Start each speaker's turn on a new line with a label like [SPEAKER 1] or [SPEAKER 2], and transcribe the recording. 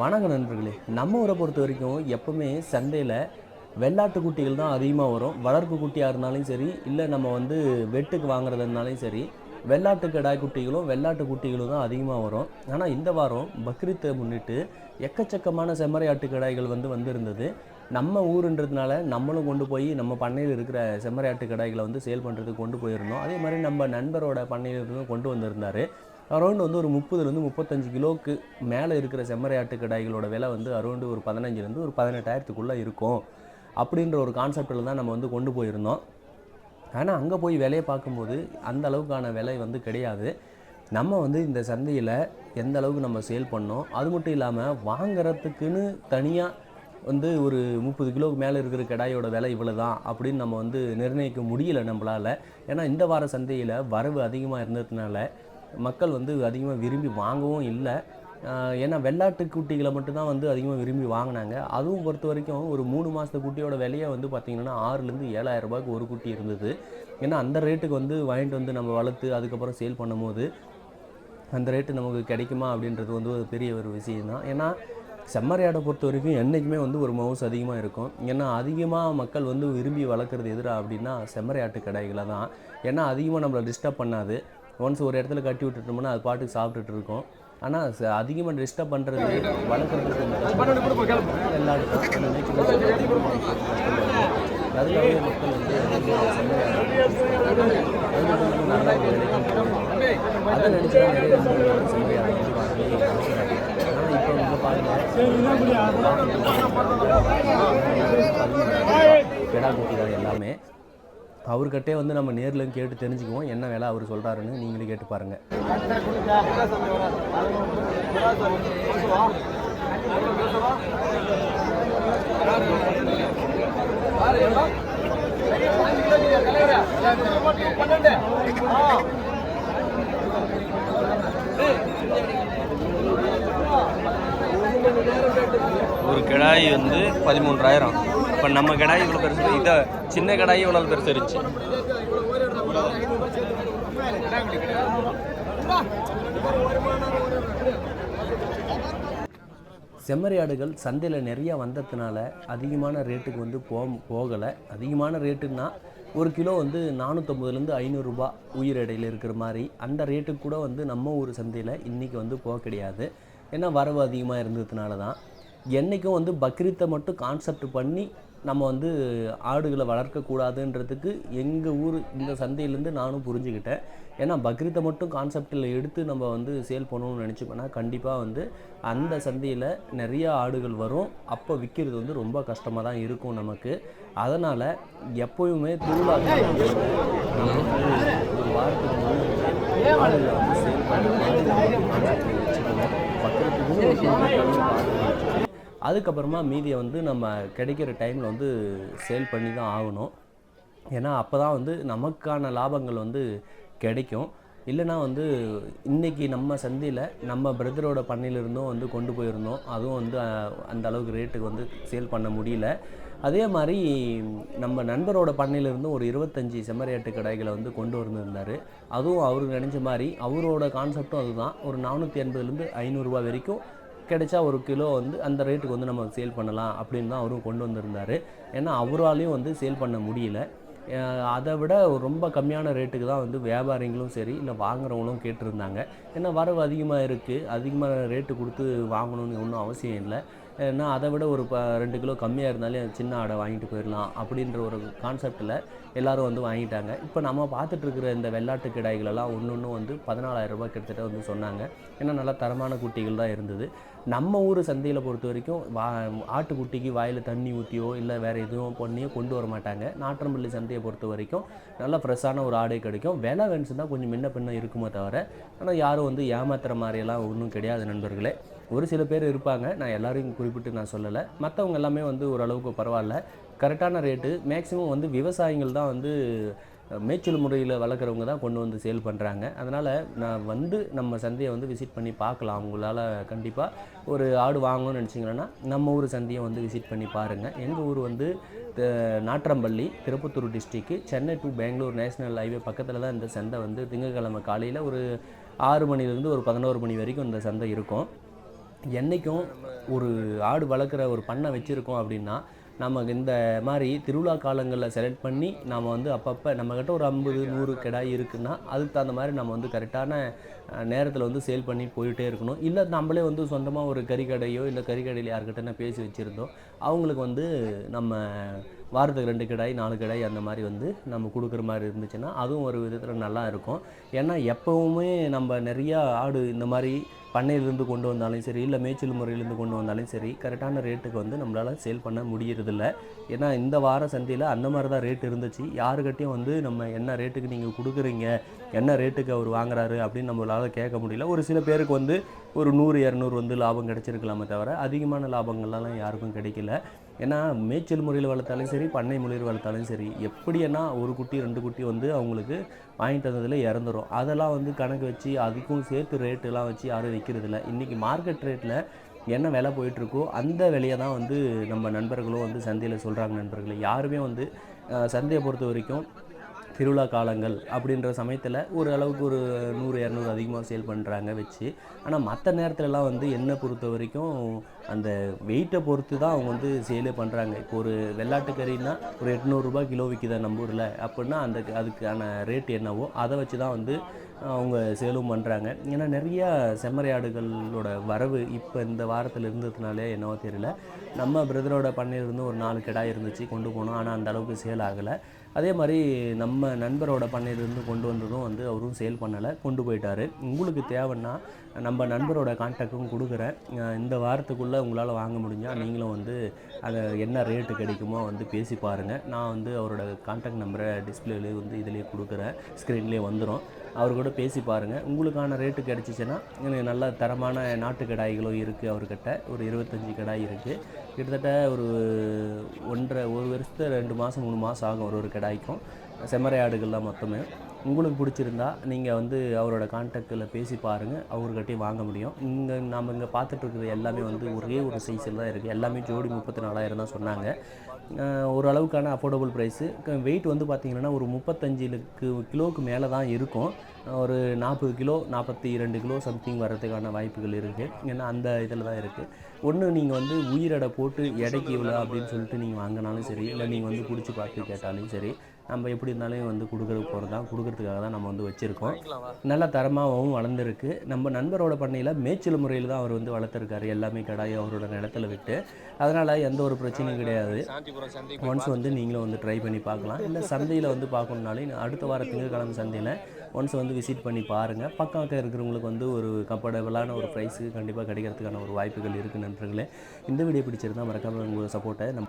[SPEAKER 1] வணக்க நண்பர்களே. நம்ம ஊரை பொறுத்த வரைக்கும் எப்பவுமே சந்தையில் வெள்ளாட்டு குட்டிகள் தான் அதிகமாக வரும். வளர்ப்பு குட்டியாக இருந்தாலும் சரி இல்லை நம்ம வந்து வெட்டுக்கு வாங்குறதா இருந்தாலும் சரி வெள்ளாட்டு கிடாய் குட்டிகளும் வெள்ளாட்டு குட்டிகளும் தான் அதிகமாக வரும். ஆனால் இந்த வாரம் பக்ரீத்தை முன்னிட்டு எக்கச்சக்கமான செம்மறையாட்டு கிடாய்கள் வந்து வந்திருந்தது. நம்ம ஊருன்றதுனால நம்மளும் கொண்டு போய் நம்ம பண்ணையில் இருக்கிற செம்மறையாட்டு கிடாய்களை வந்து சேல் பண்ணுறதுக்கு கொண்டு போயிருந்தோம். அதே மாதிரி நம்ம நண்பரோட பண்ணையிலிருந்து கொண்டு வந்திருந்தார். அரௌண்ட் வந்து ஒரு முப்பதுலேருந்து முப்பத்தஞ்சு கிலோவுக்கு மேலே இருக்கிற செம்மறையாட்டு கிடாய்களோட விலை வந்து அரௌண்டு ஒரு பதினஞ்சுலேருந்து ஒரு பதினெட்டாயிரத்துக்குள்ளே இருக்கும் அப்படின்ற ஒரு கான்செப்டில் தான் நம்ம வந்து கொண்டு போயிருந்தோம். ஆனால் அங்கே போய் விலையை பார்க்கும்போது அந்த அளவுக்கான விலை வந்து கிடையாது. நம்ம வந்து இந்த சந்தையில் எந்த அளவுக்கு நம்ம சேல் பண்ணோம் அது மட்டும் இல்லாமல் வாங்கிறதுக்குன்னு தனியாக வந்து ஒரு முப்பது கிலோவுக்கு மேலே இருக்கிற கடாயோட விலை இவ்வளோ தான் அப்படின்னு நம்ம வந்து நிர்ணயிக்க முடியல நம்மளால். ஏன்னா இந்த வார சந்தையில் வரவு அதிகமாக இருந்ததுனால மக்கள் வந்து அதிகமாக விரும்பி வாங்கவும் இல்லை. ஏன்னா வெள்ளாட்டு குட்டிகளை மட்டும்தான் வந்து அதிகமாக விரும்பி வாங்கினாங்க. அதுவும் பொறுத்த வரைக்கும் ஒரு மூணு மாதத்து குட்டியோட விலையே வந்து பார்த்திங்கன்னா ஆறுலேருந்து ஏழாயிரம் ரூபாய்க்கு ஒரு குட்டி இருந்தது. ஏன்னா அந்த ரேட்டுக்கு வந்து வாங்கிட்டு வந்து நம்ம வளர்த்து அதுக்கப்புறம் சேல் பண்ணும்போது அந்த ரேட்டு நமக்கு கிடைக்குமா அப்படின்றது வந்து ஒரு பெரிய ஒரு விஷயம் தான் ஏன்னா செம்மறியாடை பொறுத்த வரைக்கும் என்றைக்குமே வந்து ஒரு மவுஸ் அதிகமாக இருக்கும். ஏன்னா அதிகமாக மக்கள் வந்து விரும்பி வளர்க்குறது எதிராக அப்படின்னா செம்மறியாட்டு கடைகளை தான். ஏன்னா அதிகமாக நம்மளை டிஸ்டர்ப் பண்ணாது. ஒன்ஸ் ஒரு இடத்துல கட்டி விட்டுட்டோம்னா அது பாட்டுக்கு சாப்பிட்டுட்டு இருக்கும். ஆனால் அதிகமாக டிஸ்டர்ப் பண்ணுறது மேய்ச்சல் அதுக்காகவே மக்கள் வந்து நல்லா. அதை நினச்சி தான் நிறைய வந்து வந்து ஆனால் இப்போ இங்கே பாருங்கள் கெடா குட்டி தான் எல்லாமே அவர்கிட்டே வந்து நம்ம நேரில் கேட்டு தெரிஞ்சுக்குவோம். என்ன வேலை அவர் சொல்கிறாருன்னு நீங்களே கேட்டு பாருங்கள்
[SPEAKER 2] ஒரு கிடாய் வந்து பதிமூன்றாயிரம். இப்போ நம்ம கிடாய் இவ்வளோ பெருசு இதை சின்ன கிடாய் இவ்வளோ பெருசு இருந்துச்சு.
[SPEAKER 1] செம்மறியாடுகள் சந்தையில் நிறையா வந்ததுனால அதிகமான ரேட்டுக்கு வந்து போ போகலை. அதிகமான ரேட்டுன்னா ஒரு கிலோ வந்து நானூற்றம்பதுலேருந்து ஐநூறுரூபா உயிர் எடையில் இருக்கிற மாதிரி அந்த ரேட்டுக்கு கூட வந்து நம்ம ஊர் சந்தையில் இன்றைக்கி வந்து போக கிடையாது. ஏன்னா வரவு அதிகமாக இருந்ததுனால தான் என்றைக்கும் வந்து பக்ரீத்தை மட்டும் கான்செப்ட் பண்ணி நம்ம வந்து ஆடுகளை வளர்க்கக்கூடாதுன்றதுக்கு எங்கள் ஊர் இந்த சந்தையிலேருந்து நானும் புரிஞ்சுக்கிட்டேன். ஏன்னா பக்ரீத்தை மட்டும் கான்செப்டில் எடுத்து நம்ம வந்து சேல் பண்ணணும்னு நினச்சிப்போனா கண்டிப்பாக வந்து அந்த சந்தையில் நிறைய ஆடுகள் வரும். அப்போ விற்கிறது வந்து ரொம்ப கஷ்டமாக தான் இருக்கும் நமக்கு. அதனால் எப்போயுமே திருவிழா வந்து ஒரு வாரத்துக்கு முன்னாடி ஆடுகளை வந்து சேல் பண்ணி கான்செப்டில் அதுக்கப்புறமா மீதியை வந்து நம்ம கிடைக்கிற டைமில் வந்து சேல் பண்ணி தான் ஆகணும். ஏன்னா அப்போ தான் வந்து நமக்கான லாபங்கள் வந்து கிடைக்கும். இல்லைனா வந்து இன்றைக்கி நம்ம சந்தையில் நம்ம பிரதரோட பண்ணையிலிருந்தும் வந்து கொண்டு போயிருந்தோம். அதுவும் வந்து அந்த அளவுக்கு ரேட்டுக்கு வந்து சேல் பண்ண முடியல. அதே மாதிரி நம்ம நண்பரோட பண்ணையிலிருந்தும் ஒரு இருபத்தஞ்சி செம்மறியாட்டு கடைகளை வந்து கொண்டு வந்திருந்தார். அதுவும் அவருக்கு நினச்ச மாதிரி அவரோட கான்செப்டும் அதுதான். ஒரு நானூற்றி எண்பதுலேருந்து ஐநூறுரூவா வரைக்கும் கிடைச்சா ஒரு கிலோ வந்து அந்த ரேட்டுக்கு வந்து நம்ம சேல் பண்ணலாம் அப்படின்னு தான் அவரும் கொண்டு வந்திருந்தார். ஏன்னா அவராலையும் வந்து சேல் பண்ண முடியல. அதை விட ரொம்ப கம்மியான ரேட்டுக்கு தான் வந்து வியாபாரிங்களும் சரி இல்லை வாங்குறவங்களும் கேட்டிருந்தாங்க. ஏன்னா வரவு அதிகமாக இருக்குது அதிகமாக ரேட்டு கொடுத்து வாங்கணும்னு ஒன்றும் அவசியம் இல்லை. ஏன்னா அதை விட ஒரு ப ரெண்டு கிலோ கம்மியாக இருந்தாலே சின்ன ஆடை வாங்கிட்டு போயிடலாம் அப்படின்ற ஒரு கான்செப்டில் எல்லோரும் வந்து வாங்கிட்டாங்க. இப்போ நம்ம பார்த்துட்ருக்கிற இந்த வெள்ளாட்டு கிடாய்களெல்லாம் ஒன்று ஒன்று வந்து பதினாலாயிரம் ரூபாய் கிட்டத்தட்ட வந்து சொன்னாங்க. ஏன்னா நல்லா தரமான குட்டிகள் தான் இருந்தது. நம்ம ஊர் சந்தையில் பொறுத்த வரைக்கும் வா ஆட்டுக்குட்டிக்கு வாயில் தண்ணி ஊற்றியோ இல்லை வேறு எதுவும் பண்ணியோ கொண்டு வர மாட்டாங்க. நாற்றம்பள்ளி சந்தையை பொறுத்த வரைக்கும் நல்லா ஃப்ரெஷ்ஷான ஒரு ஆடை கிடைக்கும். விலை தான் கொஞ்சம் முன்ன பின்ன இருக்குமோ தவிர ஆனால் யாரும் வந்து ஏமாத்துற மாதிரியெல்லாம் ஒன்றும் கிடையாது நண்பர்களே. ஒரு சில பேர் இருப்பாங்க. நான் எல்லாரையும் குறிப்பிட்டு நான் சொல்லலை. மற்றவங்க எல்லாமே வந்து ஓரளவுக்கு பரவாயில்ல. கரெக்டான ரேட்டு. மேக்ஸிமம் வந்து விவசாயிகள் தான் வந்து மேய்ச்சல் முறையில் வளர்க்குறவங்க தான் கொண்டு வந்து சேல் பண்ணுறாங்க அதனால் நான் வந்து நம்ம சந்தையை வந்து விசிட் பண்ணி பார்க்கலாம். அவங்களால கண்டிப்பாக ஒரு ஆடு வாங்கணும்னு நினச்சிங்கன்னா நம்ம ஊர் சந்தையை வந்து விசிட் பண்ணி பாருங்கள் எங்கள் ஊர் வந்து த- திருப்பத்தூர் டிஸ்ட்ரிக்கு Chennai to Bangalore national highway பக்கத்தில் தான் இந்த சந்தை வந்து திங்கட்கிழமை காலையில் ஒரு ஆறு மணிலேருந்து ஒரு பதினோரு மணி வரைக்கும் இந்த சந்தை இருக்கும். என்றைக்கும் ஒரு ஆடு வளர்க்குற ஒரு பண்ணை வச்சுருக்கோம் அப்படின்னா நம்ம இந்த மாதிரி திருவிழா காலங்களில் செலக்ட் பண்ணி நம்ம வந்து அப்பப்போ நம்மக்கிட்ட ஒரு ஐம்பது நூறு கிடாய் இருக்குன்னா அதுக்கு தகுந்த மாதிரி நம்ம வந்து கரெக்டான நேரத்தில் வந்து சேல் பண்ணி போயிட்டே இருக்கணும். இல்லை நம்மளே வந்து சொந்தமாக ஒரு கறிக்கடையோ இல்லை கறிக்கடையில் யார்கிட்ட பேசி வச்சுருந்தோம். அவங்களுக்கு வந்து நம்ம வாரத்துக்கு ரெண்டு கிடாய் நாலு கிடாய் அந்த மாதிரி வந்து நம்ம கொடுக்குற மாதிரி இருந்துச்சுன்னா அதுவும் ஒரு விதத்தில் நல்லா இருக்கும். ஏன்னா எப்போவுமே நம்ம நிறையா ஆடு இந்த மாதிரி பண்ணையிலேருந்து கொண்டு வந்தாலும் சரி இல்லை மேய்ச்சல் முறையிலேருந்து கொண்டு வந்தாலும் சரி கரெக்டான ரேட்டுக்கு வந்து நம்மளால் சேல் பண்ண முடியறதில்ல. ஏன்னா இந்த வார சந்தையில் அந்த மாதிரி தான் ரேட் இருந்துச்சு. யாருக்கிட்டையும் வந்து நம்ம என்ன ரேட்டுக்கு நீங்கள் கொடுக்குறீங்க என்ன ரேட்டுக்கு அவர் வாங்குறாரு அப்படின்னு நம்மளால் கேட்க முடியல. ஒரு சில பேருக்கு வந்து ஒரு நூறு இரநூறு வந்து லாபம் கிடச்சிருக்கலாமே தவிர அதிகமான லாபங்கள்லாம் யாருக்கும் கிடைக்கல. ஏன்னா மேய்ச்சல் முறையில் வளர்த்தாலும் சரி பண்ணை முறையில் வளர்த்தாலும் சரி எப்படின்னா ஒரு குட்டி ரெண்டு குட்டி வந்து அவங்களுக்கு வாங்கிட்டு வந்ததில் இறந்துரும். அதெல்லாம் வந்து கணக்கு வச்சு அதுக்கும் சேர்த்து ரேட்டுலாம் வச்சு யாரும் விற்கிறதில்ல இன்றைக்கி மார்க்கெட் ரேட்டில் என்ன விலை போயிட்டுருக்கோ அந்த விலையை தான் வந்து நம்ம நண்பர்களும் வந்து சந்தையில் சொல்கிறாங்க நண்பர்களே. யாருமே வந்து சந்தையை பொறுத்த வரைக்கும் திருவிழா காலங்கள் அப்படின்ற சமயத்தில் ஒரு அளவுக்கு ஒரு நூறு இரநூறு அதிகமாக சேல் பண்ணுறாங்க வச்சு. ஆனால் மற்ற நேரத்துலலாம் வந்து என்ன பொறுத்த வரைக்கும் அந்த வெயிட்டை பொறுத்து தான் அவங்க வந்து சேலே பண்ணுறாங்க இப்போ ஒரு வெள்ளாட்டு கறின்னா ஒரு எட்நூறுரூபா கிலோ விற்கிதா நம்ம ஊரில். அப்படின்னா அந்த அதுக்கான ரேட் என்னவோ அதை வச்சு தான் வந்து அவங்க சேலும் பண்ணுறாங்க ஏன்னா நிறையா செம்மறியாடுகளோட வரவு இப்போ இந்த வாரத்தில் இருந்ததுனாலே என்னவோ தெரியல. நம்ம பிரதரோட பண்ணையிலிருந்து ஒரு நாலு கிடாய் இருந்துச்சு கொண்டு போனோம். ஆனால் அந்த அளவுக்கு சேல் ஆகலை. அதே மாதிரி நம்ம நண்பரோட பண்ணையிலிருந்து கொண்டு வந்ததும் வந்து அவரும் சேல் பண்ணலை கொண்டு போயிட்டார். உங்களுக்கு தேவைன்னா நம்ம நண்பரோட கான்டாக்டும் கொடுக்குறேன். இந்த வாரத்துக்குள்ளே உங்களால் வாங்க முடிஞ்சால் நீங்களும் வந்து அதை என்ன ரேட்டு கிடைக்குமோ வந்து பேசி பாருங்கள் நான் வந்து அவரோட கான்டாக்ட் நம்பரை டிஸ்பிளேலேயே வந்து இதிலே கொடுக்குறேன். ஸ்க்ரீன்லேயே வந்துடும் அவர் கூட பேசி பாருங்கள் உங்களுக்கான ரேட்டு கிடச்சிச்சின்னா எனக்கு நல்ல தரமான நாட்டு கடாய்களும் இருக்குது அவர்கிட்ட. ஒரு இருபத்தஞ்சி கடாய் இருக்குது கிட்டத்தட்ட ஒரு ஒன்றரை ஒரு வருஷத்து ரெண்டு மாதம் மூணு மாதம் ஆகும் ஒரு ஒரு கடாய்க்கும். செம்மறை ஆடுகள்லாம் மொத்தமே. உங்களுக்கு பிடிச்சிருந்தா நீங்கள் வந்து அவரோட கான்டாக்டில் பேசி பாருங்கள் அவர்கிட்டயும் வாங்க முடியும். இங்கே நாம் இங்கே பார்த்துட்ருக்குறது எல்லாமே வந்து ஒரே ஒரு சைஸில் தான் இருக்குது எல்லாமே ஜோடி முப்பத்தி நாலாயிரம் தான் சொன்னாங்க. ஓரளவுக்கான அஃபோர்டபுள் ப்ரைஸு வெயிட் வந்து பார்த்தீங்கன்னா ஒரு முப்பத்தஞ்சிலுக்கு கிலோவுக்கு மேலே தான் இருக்கும். ஒரு நாற்பது கிலோ நாற்பத்தி இரண்டு கிலோ சம்திங் வர்றதுக்கான வாய்ப்புகள் இருக்குது ஏன்னா அந்த இதில் தான் இருக்குது ஒன்று நீங்கள் வந்து உயிரடை போட்டு எடைக்கு இவ்வளோ அப்படின்னு சொல்லிட்டு நீங்கள் வாங்கினாலும் சரி இல்லை நீங்கள் வந்து பிடிச்சி பார்த்து கேட்டாலும் சரி நம்ம எப்படி இருந்தாலும் வந்து கொடுக்குறதுக்கு போகிறது தான் கொடுக்குறதுக்காக தான் நம்ம வந்து வச்சுருக்கோம். நல்ல தரமாகவும் வளர்ந்துருக்கு. நம்ம நண்பரோட பண்ணையில் மேய்ச்சல் முறையில் தான் அவர் வந்து வளர்த்துருக்காரு. எல்லாமே கடாயை அவரோட நிலத்துல விட்டு. அதனால் எந்த ஒரு பிரச்சனையும் கிடையாது. ஒன்ஸ் வந்து நீங்களும் வந்து ட்ரை பண்ணி பார்க்கலாம். இல்லை சந்தையில் வந்து பார்க்கணுனாலே அடுத்த வார திங்கட்கிழமை சந்தையில் ஒன்ஸ் வந்து விசிட் பண்ணி பாருங்கள் பக்கம் இருக்கிறவங்களுக்கு வந்து ஒரு கம்ஃபர்டபுளான ஒரு ப்ரைஸுக்கு கண்டிப்பாக கிடைக்கிறதுக்கான ஒரு வாய்ப்புகள் இருக்குது நண்பர்களே. இந்த வீடியோ பிடிச்சிருந்தால் மறக்காமல் உங்கள் சப்போர்ட்டை நம்ம